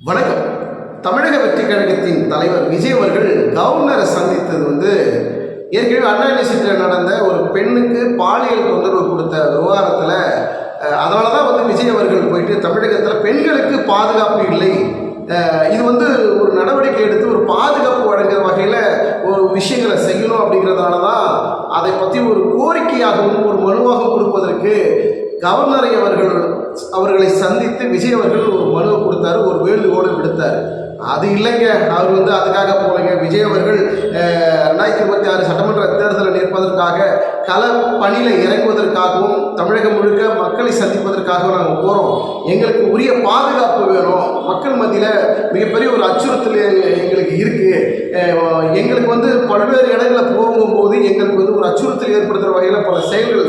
வணக்கம். தமிழக வெற்றி கழகத்தின் தலைவர் விஜய் அவர்கள் கவர்னரை சந்தித்தது வந்து ஏற்கனவே அண்ணா யூனிவர்சிட்டியில் நடந்த ஒரு பெண்ணுக்கு பாலியல் தொந்தரவு கொடுத்த விவகாரத்தில் அதனால தான் வந்து விஜய் அவர்கள் போயிட்டு தமிழகத்தில் பெண்களுக்கு பாதுகாப்பு இல்லை. இது வந்து ஒரு நடவடிக்கை எடுத்து ஒரு பாதுகாப்பு வழங்குற வகையில் ஒரு விஷயங்களை செய்யணும் அப்படிங்கிறதுனால தான் அதை பற்றி ஒரு கோரிக்கையாகவும் ஒரு மனுவாகவும் கொடுப்பதற்கு கவர்னரை அவர்கள் அவர்களை சந்தித்து விஜய் அவர்கள் ஒரு மனுவை கொடுத்தாரு ஒரு வேண்டுகோளை விடுத்தார் அது இல்லைங்க அவர் வந்து அதுக்காக போலங்க. விஜய் அவர்கள் ரெண்டாயிரத்தி இருபத்தி ஆறு சட்டமன்ற தேர்தலில் நிற்பதற்காக கள பணியில் இறங்குவதற்காகவும் தமிழகம் முழுக்க மக்களை சந்திப்பதற்காகவும் நாங்கள் போகிறோம் எங்களுக்கு உரிய பாதுகாப்பு வேணும். மக்கள் மத்தியில் மிகப்பெரிய ஒரு அச்சுறுத்தல் எங்களுக்கு இருக்குது எங்களுக்கு வந்து பல்வேறு இடங்களில் போகும்போது எங்களுக்கு வந்து ஒரு அச்சுறுத்தல் ஏற்படுத்துகிற வகையில் பல செயல்கள்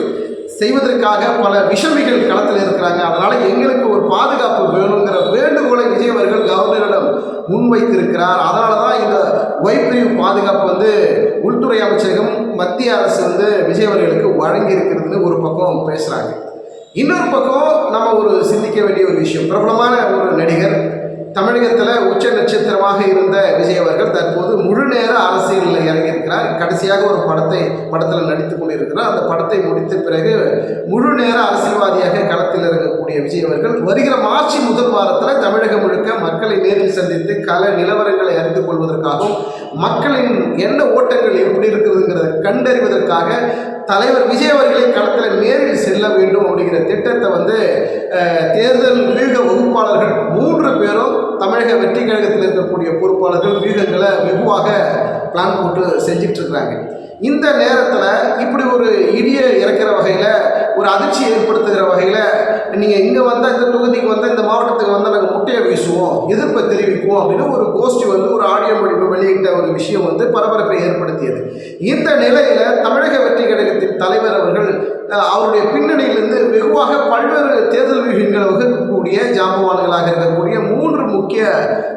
செய்வதற்காக பல விஷமிகள் களத்தில் இருக்கிறாங்க. அதனால எங்களுக்கு ஒரு பாதுகாப்பு வேணுங்கிற வேண்டுகோளை விஜய் அவர்கள் கவர்னரிடம் முன்வைத்திருக்கிறார். அதனால தான் இந்த ஒய்பிரிவு பாதுகாப்பு வந்து உள்துறை அமைச்சகம் மத்திய அரசு வந்து விஜய் அவர்களுக்கு வழங்கி இருக்கிறதுன்னு ஒரு பக்கம் பேசுகிறாங்க இன்னொரு பக்கம் நம்ம ஒரு சிந்திக்க வேண்டிய ஒரு விஷயம். பிரபலமான ஒரு நடிகர் தமிழகத்தில் உச்ச நட்சத்திரமாக இருந்த விஜய் அவர்கள் தற்போது முழு நேர அரசியலில் இறங்கியிருக்கிறார். கடைசியாக ஒரு படத்தை படத்தில் நடித்து கொண்டிருக்கிறார். அந்த படத்தை முடித்த பிறகு முழு நேர அரசியல்வாதியாக களத்தில் இறங்கக்கூடிய விஜய் அவர்கள் வருகிற மார்ச் முதல் வாரத்தில் தமிழகம் முழுக்க மக்களை நேரில் சந்தித்து கல நிலவரங்களை அறிந்து கொள்வதற்காகவும் மக்களின் என்ன ஓட்டங்கள் எப்படி இருக்கிறதுங்கிறத கண்டறிவதற்காக தலைவர் விஜய் அவர்களை களத்தில் நேரில் செல்ல வேண்டும் அப்படிங்கிற திட்டத்தை வந்து தேர்தல் வியூக வகுப்பாளர்கள் மூன்று பேரும் தமிழக வெற்றி கழகத்தில் இருக்கக்கூடிய பொறுப்பாளர்கள் வியூகங்களை வெகுவாக பிளான் போட்டு செஞ்சிட்ருக்கிறாங்க இந்த நேரத்தில் இப்படி ஒரு இடியை இறக்கிற வகையில் ஒரு அதிர்ச்சி ஏற்படுத்துகிற வகையில் நீங்கள் இங்கே வந்தால் இந்த தொகுதிக்கு வந்தால் இந்த மாவட்டத்துக்கு வந்தால் நாங்கள் முட்டையை வீசுவோம் எதிர்ப்பை தெரிவிப்போம் அப்படின்னு ஒரு கோஷ்டி வந்து ஒரு ஆடியோ மொழிப்பு வெளியிட்ட ஒரு விஷயம் வந்து பரபரப்பை ஏற்படுத்தியது. இந்த நிலையில் தமிழக வெற்றி கழகத்தின் தலைவர் அவர்கள் அவருடைய பின்னணியிலிருந்து வெகுவாக பல்வேறு தேர்தல் வியூகங்களை வகுக்கக்கூடிய ஜாம்பவான்களாக இருக்கக்கூடிய மூன்று முக்கிய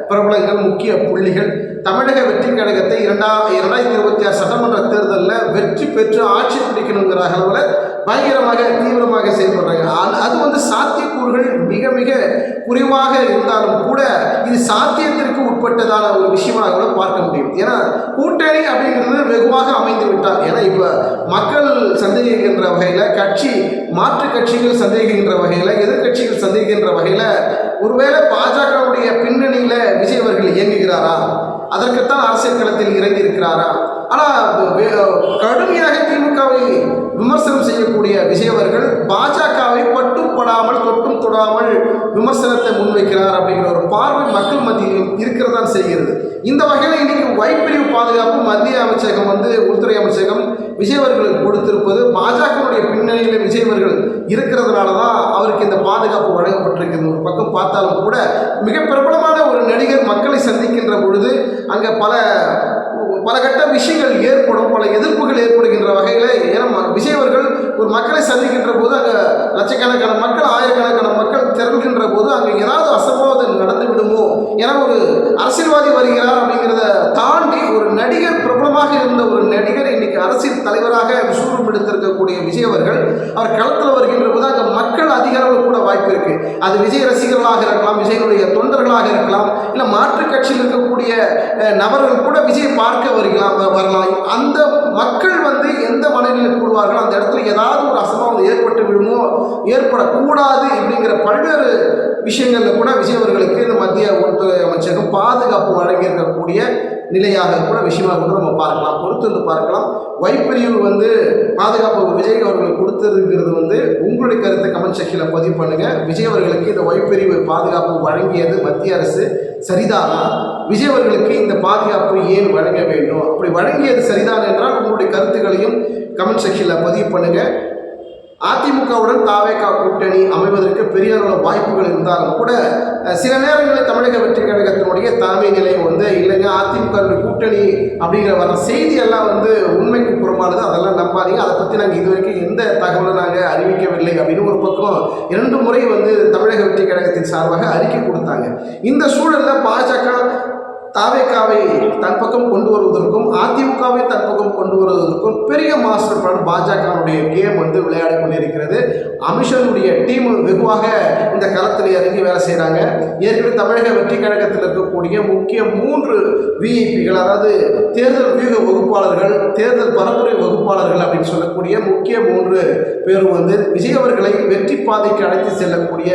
பிரபலங்கள் முக்கிய புள்ளிகள் தமிழக வெற்றி கழகத்தை இரண்டா இரண்டாயிரத்தி இருபத்தி ஆறு சட்டமன்ற தேர்தலில் வெற்றி பெற்று ஆட்சி பிடிக்கணுங்கிற அளவில் பயங்கரமாக தீவிரமாக செயல்படுறாங்க அது வந்து சாத்தியக்கூறுகள் மிக மிக குறைவாக இருந்தாலும் கூட இது சாத்தியத்திற்கு உட்பட்டதான ஒரு விஷயமாக கூட பார்க்க முடியும். ஏன்னா கூட்டணி அப்படிங்கிறது வெகுவாக அமைந்து விட்டார். ஏன்னா இப்போ மக்கள் சந்தேகிக்கின்ற வகையில் கட்சி மாற்று கட்சிகள் சந்தேகிக்கின்ற வகையில் எதிர்க்கட்சிகள் சந்தேகிக்கின்ற வகையில் ஒருவேளை பாஜகவுடைய பின்னணியில் விஜய் அவர்கள் இயங்குகிறாரா? அதற்குத்தான் அரசியல் களத்தில் இறங்கி இருக்கிறாரா ஆனால் கடுமையாக திமுகவை விமர்சனம் செய்யக்கூடிய விஜயவர்கள் பாஜகவை பட்டும் படாமல் தொட்டும் தொடாமல் விமர்சனத்தை முன்வைக்கிறார் அப்படிங்கிற ஒரு பார்வை மக்கள் மத்தியிலும் இருக்கிறதான் செய்கிறது. இந்த வகையில் இன்னைக்கு வைப்பிரிவு பாதுகாப்பு மத்திய அமைச்சகம் வந்து உள்துறை அமைச்சகம் விஜயவர்களுக்கு கொடுத்திருப்பது பாஜகவுடைய பின்னணியில் விஜயவர்கள் இருக்கிறதுனால தான் அவருக்கு இந்த பாதுகாப்பு வழங்கப்பட்டிருக்கிறது ஒரு பக்கம் பார்த்தாலும் கூட மிக பிரபலமான ஒரு நடிகர் மக்களை சந்திக்கின்ற பொழுது அங்கே பல பல கட்ட விஷயங்கள் ஏற்படும் பல எதிர்ப்புகள் ஏற்படுகின்ற வகையில் ஏன்னா ம- விஜய் அவர்கள் ஒரு மக்களை சந்திக்கின்ற போது அங்கே லட்சக்கணக்கான மக்கள் ஆயிரக்கணக்கான மக்கள் திரள்கின்ற போது அங்கே ஏதாவது அசம்பாவிதம் நடந்து விடுமோ ஏன்னா ஒரு அரசியல்வாதி வருகிறார் அப்படிங்கிறத தாண்டி ஒரு நடிகர் பிரபலமாக இருந்த ஒரு நடிகர் இன்னைக்கு அரசியல் தலைவராக விசூரம் எடுத்திருக்கக்கூடிய விஜய் அவர்கள் அவர் களத்தில் வருகின்ற போது அங்கே மக்கள் அதிக கூட வாய்ப்பு இருக்கு. அது விஜய் ரசிகர்களாக இருக்கலாம் விஜயனுடைய தொண்டர்களாக இருக்கலாம் இல்லை மாற்றுக் கட்சியில் இருக்கக்கூடிய நபர்கள் கூட விஜய் பார்க்க வருகலாம் வரலாம். அந்த மக்கள் வந்து எந்த மனநிலையில் கூடுவார்கள் அந்த இடத்துல ஏதாவது ஒரு அசம்பாவம் ஏற்பட்டு விடுமோ ஏற்படக்கூடாது அப்படிங்கிற பல்வேறு விஷயங்களில் கூட விஜய் அவர்களுக்கு இந்த மத்திய உள்துறை அமைச்சகம் பாதுகாப்பு வழங்கியிருக்கக்கூடிய நிலையாக கூட விஷயமாக கூட நம்ம பார்க்கலாம். பொறுத்து வந்து பார்க்கலாம். வைப்பிரிவு வந்து பாதுகாப்பு விஜய் அவர்களுக்கு கொடுத்திருக்கிறது வந்து உங்களுடைய கருத்தை கமெண்ட் செக்ஷனில் பதிவு பண்ணுங்கள் விஜய் அவர்களுக்கு இந்த வைப்பிரிவு பாதுகாப்பு வழங்கியது மத்திய அரசு சரிதானா? விஜய் அவர்களுக்கு இந்த பாதுகாப்பு ஏன் வழங்க வேண்டும்? அப்படி வழங்கியது சரிதான் என்றால் உங்களுடைய கருத்துக்களையும் கமெண்ட் செக்ஷனில் பதிவு பண்ணுங்கள் அதிமுகவுடன் தாவேகா கூட்டணி அமைவதற்கு பெரிய அளவில் வாய்ப்புகள் இருந்தாலும் கூட சில நேரங்களில் தமிழக வெற்றி கழகத்தினுடைய தலைமை நிலையம் வந்து இல்லைங்க அதிமுக கூட்டணி அப்படிங்கிற வர செய்தி எல்லாம் வந்து உண்மைக்கு புறமானது அதெல்லாம் நம்பாதீங்க. அதை பற்றி நாங்கள் இது வரைக்கும் எந்த தகவலும் நாங்கள் அறிவிக்கவில்லை அப்படின்னு ஒரு பக்கம் இரண்டு முறை வந்து தமிழக வெற்றி கழகத்தின் சார்பாக அறிக்கை கொடுத்தாங்க. இந்த சூழலில் பாஜக தாவேக்காவை தன் பக்கம் கொண்டு வருவதற்கும் அதிமுகவை தன் பக்கம் கொண்டு வருவதற்கும் பெரிய மாஸ்டர் பிளான் பாஜகவுடைய கேம் வந்து விளையாடி கொண்டிருக்கிறது. அமிஷனுடைய டீம் வெகுவாக இந்த களத்தில் இறங்கி வேலை செய்கிறாங்க ஏற்கனவே தமிழக வெற்றி கழகத்தில் இருக்கக்கூடிய முக்கிய மூன்று விஐபிகள் அதாவது தேர்தல் வியூக வகுப்பாளர்கள் தேர்தல் பரப்புரை வகுப்பாளர்கள் அப்படின்னு சொல்லக்கூடிய முக்கிய மூன்று பேரும் வந்து விஜய் அவர்களை வெற்றி பாதைக்கு அழைத்து செல்லக்கூடிய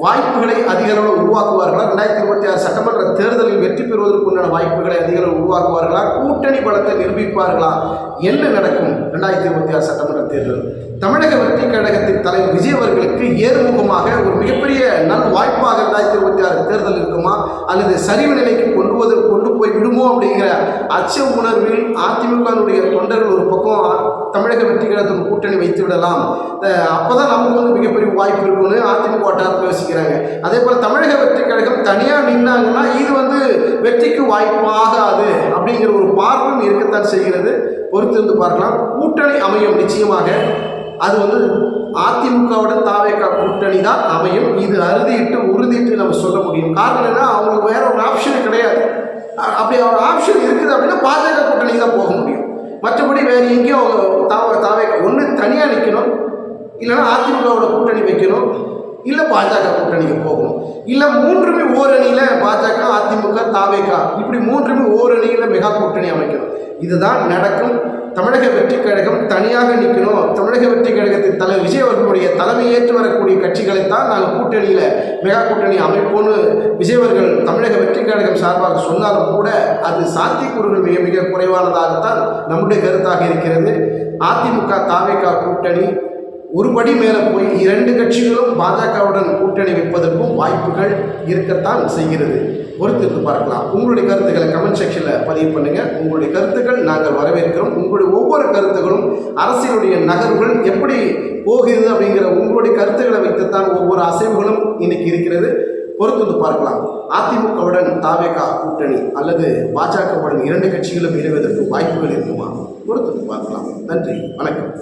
வாய்ப்புகளை அதிக அளவில் உருவாக்குவார்களா? ரெண்டாயிரத்தி இருபத்தி ஆறு சட்டமன்ற தேர்தலில் வெற்றி பெறுவதற்கு உண்டான வாய்ப்புகளை அதிக அளவில் உருவாக்குவார்களா? கூட்டணி பலத்தை நிரூபிப்பார்களா? என்ன நடக்கும்? ரெண்டாயிரத்தி இருபத்தி ஆறு சட்டமன்ற தேர்தல். தமிழக வெற்றி கழகத்தின் தலைவர் விஜய் அவர்களுக்கு ஏறுமுகமாக ஒரு மிகப்பெரிய நல் வாய்ப்பாக ரெண்டாயிரத்தி இருபத்தி ஆறு தேர்தல் இருக்குமா? அல்லது சரிவு நிலைக்கு கொண்டு போது கொண்டு போய் விடுமோ அப்படிங்கிற அச்ச உணர்வில் அதிமுகனுடைய தொண்டர்கள் ஒரு பக்கம் தமிழக வெற்றி கழகத்தின் கூட்டணி வைத்து விடலாம். அப்போதான் நமக்கு வந்து மிகப்பெரிய வாய்ப்பு இருக்கும்னு அதிமுக வட்டாரத்தில் யோசிக்கிறாங்க. அதே போல் தமிழக வெற்றி கழகம் தனியாக நின்னாங்கன்னா இது வந்து வெற்றிக்கு வாய்ப்பாகாது அப்படிங்கிற ஒரு பார்வையும் இருக்கத்தான் செய்கிறது. பொறுத்திருந்து பார்க்கலாம். கூட்டணி அமையும் நிச்சயமாக. அது வந்து அதிமுகவுடன் தாவேக்கா கூட்டணி தான் அமையும். இது அறுதிட்டு உறுதிட்டு நம்ம சொல்ல முடியும். காரணம் என்ன அவங்களுக்கு வேற ஒரு ஆப்ஷன் கிடையாது. அப்படி ஒரு ஆப்ஷன் இருக்குது அப்படின்னா பாஜக கூட்டணி தான் போக முடியும். மற்றபடி வேறு எங்கேயும் அவங்க தாவ தாவேக்கா ஒன்று தனியாக நிற்கணும் இல்லைன்னா அதிமுகவோட கூட்டணி வைக்கணும். இல்லை பாஜக கூட்டணிக்கு போகணும். இல்லை மூன்றுமே ஓரணியில் பாஜக அதிமுக தாவேகா இப்படி மூன்றுமே ஓரணியில் மெகா கூட்டணி அமைக்கணும். இதுதான் நடக்கும். தமிழக வெற்றி கழகம் தனியாக நிற்கணும். தமிழக வெற்றி கழகத்தின் தலைவர் விஜய் அவர்களுடைய தலைமை ஏற்று வரக்கூடிய கட்சிகளை தான் நாங்கள் கூட்டணியில் மெகா கூட்டணி அமைப்போன்னு விஜய் அவர்கள் தமிழக வெற்றி கழகம் சார்பாக சொன்னாலும் கூட அது சாத்தியக்கூறுகள் மிக மிக குறைவானதாகத்தான் நம்முடைய கருத்தாக இருக்கிறது. அதிமுக தாவேகா கூட்டணி ஒரு படி மேலே போய் இரண்டு கட்சிகளும் பாஜகவுடன் கூட்டணி வைப்பதற்கும் வாய்ப்புகள் இருக்கத்தான் செய்கிறது. பொறுத்திருந்து பார்க்கலாம். உங்களுடைய கருத்துக்களை கமெண்ட் செக்ஷனில் பதிவு பண்ணுங்கள் உங்களுடைய கருத்துக்கள் நாங்கள் வரவேற்கிறோம். உங்களுடைய ஒவ்வொரு கருத்துக்களும் அரசியலுடைய நகர்வுகள் எப்படி போகிறது அப்படிங்கிற உங்களுடைய கருத்துக்களை வைத்துத்தான் ஒவ்வொரு அசைவுகளும் இன்னைக்கு இருக்கிறது. பொறுத்திருந்து பார்க்கலாம். அதிமுகவுடன் தாவேகா கூட்டணி அல்லது பாஜகவுடன் இரண்டு கட்சிகளும் இணைவதற்கு வாய்ப்புகள் இருக்குமா? பொறுத்திருந்து பார்க்கலாம். நன்றி. வணக்கம்.